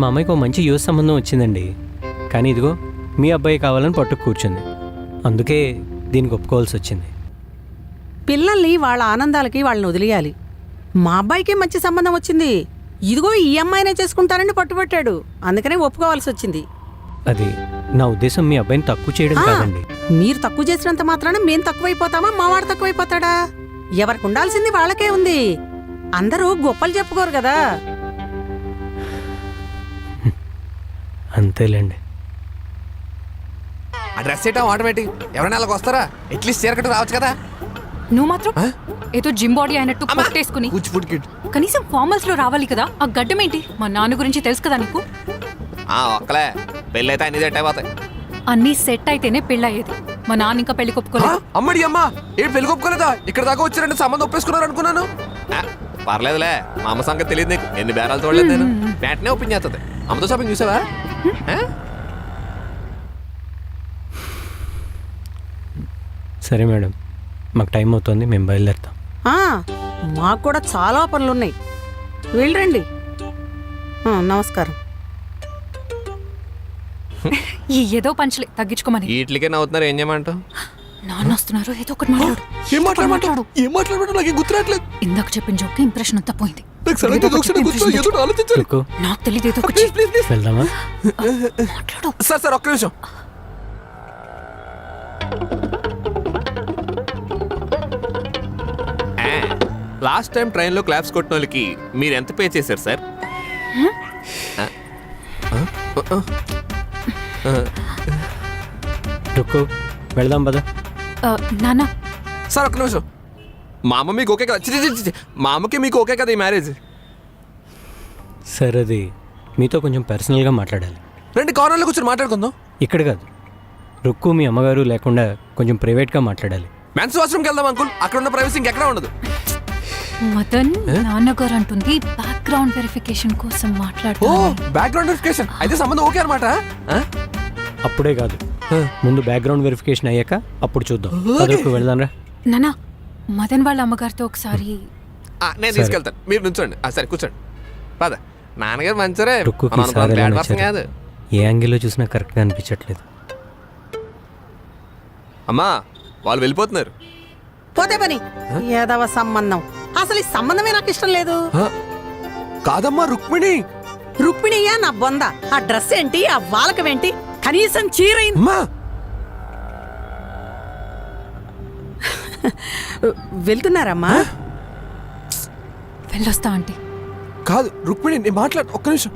మా అమ్మాయికి ఒక మంచి యువ సంబంధం వచ్చిందండి. కానీ ఇదిగో మీ అబ్బాయి కావాలని పట్టుకు కూర్చుంది. అందుకే దీనికి ఒప్పుకోవాల్సి వచ్చింది. పిల్లల్ని వాళ్ళ ఆనందాలకి వాళ్ళని వదిలేయాలి. మా అబ్బాయికి మంచి సంబంధం వచ్చింది. ఇదిగో ఈ అమ్మాయినే చేసుకుంటానని పట్టుబట్టాడు. అందుకనే ఒప్పుకోవాల్సి వచ్చింది. అది నా ఉద్దేశం మీ అబ్బాయిని తక్కువ చేయడం ఆ, కాదండి. మీరు తక్కువ చేసినంత మాత్రాన మేం తక్కువైపోతామా? మావాడు తక్కువైపోతాడా? ఎవరికి ఉండాల్సింది వాళ్ళకే ఉంది. అందరూ గొప్పలు చెప్పుకోరు కదా. అంతేలేండి. ఆ డ్రెస్ చేయటం ఆటోమేటిక్ ఎవరైనా అలాగ వస్తారా? అట్లీస్ట్ చీరకట్టు రావచ్చు కదా. నువ్వు మాత్రం ఏదో జిమ్ బాడీ అయినట్టు కొట్టేసుకుని కూచిపూడి కనీసం ఫార్మల్స్లో రావాలి కదా. ఆ గడ్డం ఏంటి? మా నాన్న గురించి తెలుసు కదా నీకు? ఆ ఒక్కలే. పెళ్ళైతే అన్ని సెట్ అయిపోతాయి. అన్నీ సెట్ అయితేనే పెళ్ళయ్యేది. మా నాన్న ఇంకా పెళ్ళి ఆ, కొప్పుకోలేదు. అమ్మడి అమ్మ ఏంటి పెళ్ళి ఒప్పుకోలేదా ఇక్కడ దాకా వచ్చారంటే సంబంధం ఒప్పేసుకున్నారు అనుకున్నాను. ఆ, పర్లేదులే. మా అమ్మ సంగతి తెలియదు నీకు. ఎన్ని బేరాలు చూడలేదు నేను. వెంటనే ఓపెన్ చేస్తుంది. అమ్మతో షాపింగ్ చూసావా? సరే మేడం మాకు టైం అవుతుంది మేము బయలుదేరుతాం. ఆ, మాకు కూడా చాలా పనులున్నాయి. వెళ్ళరండి. ఆ, నమస్కారం. ఈ ఏదో పంచలే తగ్గించుకోమని. వీటికే నవ్వుతున్నారు ఏం చేయమంటావు? నాన్న వస్తున్నారు. ఏదో ఒకటి మాట్లాడు. ఏం మాట్లాడమంటాడు ఏం మాట్లాడమంటాడు నాకు గుర్తురాట్లేదు ఇందాక చెప్పిన జోక్ ఇంప్రెషన్ అంతా పోయింది. నాకు సడన్గా ఒకసారి గుర్తు ఏదో ఒకటి ఆలోచించాలి. రుక్కు నాకు తెలియదు ఏదో ఒకటి ప్లీజ్ ప్లీజ్ వెళ్దామా? మాట్లాడు. సార్ సార్ ఒక్క నిమిషం. లాస్ట్ టైం ట్రైన్లో క్లాప్స్ కొట్టిన వాళ్ళకి మీరు ఎంత పే చేశారు సార్? రుక్కు వెళ్దాం పద. నాన్న. సార్ ఒక్క నిమిషం. మా అమ్మ మీకు ఓకే కదా? చి, చి, చి, చి. మా అమ్మకి మీకు ఓకే కదా ఈ మ్యారేజ్? సరే అది మీతో కొంచెం పర్సనల్గా మాట్లాడాలి. రండి కార్నర్లో కూర్చొని మాట్లాడుకుందాం. ఇక్కడ కాదు. రుక్కు మీ అమ్మగారు లేకుండా కొంచెం ప్రైవేట్గా మాట్లాడాలి. మెన్స్ వాష్రూమ్కి వెళ్దాం అంకుల్. అక్కడ ఉన్న ప్రైవసీ ఇంకెక్కడా ఉండదు. మదన్ నాన్నగారు అంటుంది బ్యాక్గ్రౌండ్ వెరిఫికేషన్ కోసం ఓ మాట్లాడుతూ బ్యాక్గ్రౌండ్ వెరిఫికేషన్ అయితే సంబంధం ఓకే అనమాట అప్పుడే కాదు. ముందు బ్యాక్గ్రౌండ్ వెరిఫికేషన్ అయ్యాక అప్పుడు చూద్దాం. వెళ్దాంరా. నాన్న మదన్ వాళ్ళ అమ్మగారితో ఒకసారి నేను సరే. తీసుకెళ్తాను. మీరు నుంచోండి. ఆ, సరే కూర్చోండి. పద. నాన్నగారు మంచిరే. రుక్కుకి మనం అనుకున్న? కాదు. ఏ యాంగిల్లో చూసినా కరెక్ట్గా అనిపించట్లేదు. అమ్మా వాళ్ళు వెళ్ళిపోతున్నారు. పోతే పని. ఏదవ సంబంధం? అసలు ఈ సంబంధమే నాకు ఇష్టం లేదు. కాదమ్మా రుక్మిణి. రుక్మిణియా నా బొంద? ఆ డ్రెస్ ఏంటి? ఆ వాలకమేంటి కనీసం చీరైంది అమ్మా! వెళ్తున్నారమ్మా. వెళ్ళొస్తా ఆంటీ. కాదు రుక్మిణి నేను మాట్లాడు ఒక్క నిమిషం.